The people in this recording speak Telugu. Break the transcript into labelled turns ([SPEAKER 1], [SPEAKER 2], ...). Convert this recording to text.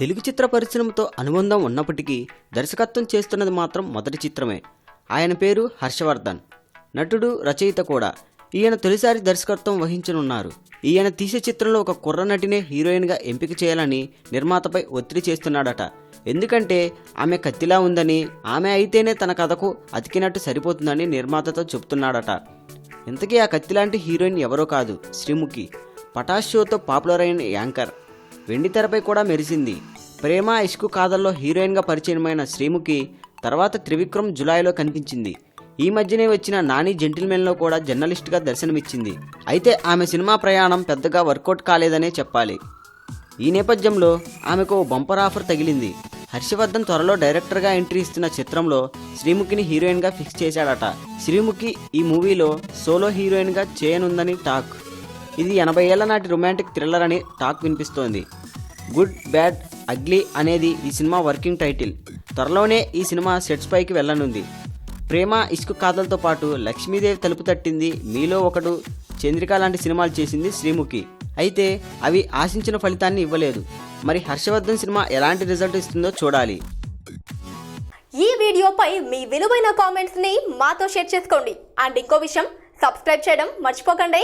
[SPEAKER 1] తెలుగు చిత్ర పరిశ్రమతో అనుబంధం ఉన్నప్పటికీ దర్శకత్వం చేస్తున్నది మాత్రం మొదటి చిత్రమే. ఆయన పేరు హర్షవర్ధన్. నటుడు రచయిత కూడా. ఈయన తొలిసారి దర్శకత్వం వహించనున్నారు. ఈయన తీసే చిత్రంలో ఒక కుర్ర నటినే హీరోయిన్గా ఎంపిక చేయాలని నిర్మాతపై ఒత్తిడి చేస్తున్నాడట. ఎందుకంటే ఆమె కత్తిలా ఉందని ఆమె అయితేనే తన కథకు అతికినట్టు సరిపోతుందని నిర్మాతతో చెబుతున్నాడట. ఇంతకీ ఆ కత్తిలాంటి హీరోయిన్ ఎవరో కాదు శ్రీముఖి. పటాష్ షోతో పాపులర్ అయిన యాంకర్. వెండి తెరపై కూడా మెరిసింది. ప్రేమ ఇష్కు కాదల్లో హీరోయిన్గా పరిచయమైన శ్రీముఖి తర్వాత త్రివిక్రమ్ జులైలో కనిపించింది. ఈ మధ్యనే వచ్చిన నాని జెంటిల్మెన్లో కూడా జర్నలిస్ట్గా దర్శనమిచ్చింది. అయితే ఆమె సినిమా ప్రయాణం పెద్దగా వర్కౌట్ కాలేదనే చెప్పాలి. ఈ నేపథ్యంలో ఆమెకు ఓ బంపర్ ఆఫర్ తగిలింది. హర్షవర్ధన్ త్వరలో డైరెక్టర్గా ఎంట్రీ ఇస్తున్న చిత్రంలో శ్రీముఖిని హీరోయిన్గా ఫిక్స్ చేశాడట. శ్రీముఖి ఈ మూవీలో సోలో హీరోయిన్గా చేయనుందని టాక్. ఇది ఎనభై ఏళ్ళ నాటి రొమాంటిక్ థ్రిల్లర్ అని టాక్ వినిపిస్తోంది. గుడ్ బ్యాడ్ అగ్లీ అనేది ఈ సినిమా వర్కింగ్ టైటిల్. త్వరలోనే ఈ సినిమా సెట్స్ పైకి వెళ్ళనుంది. ప్రేమ ఇసుక కాదలతో పాటు లక్ష్మీదేవి తలుపు తట్టింది మీలో ఒకడు. చంద్రిక లాంటి సినిమాలు చేసింది శ్రీముఖి. అయితే అవి ఆశించిన ఫలితాన్ని ఇవ్వలేదు. మరి హర్షవర్ధన్ సినిమా ఎలాంటి రిజల్ట్ ఇస్తుందో చూడాలి.
[SPEAKER 2] ఈ వీడియోపై మీ విలువైన కామెంట్స్ని మాతో షేర్ చేసుకోండి. అండ్ ఇంకో విషయం సబ్స్క్రైబ్ చేయడం మర్చిపోకండి.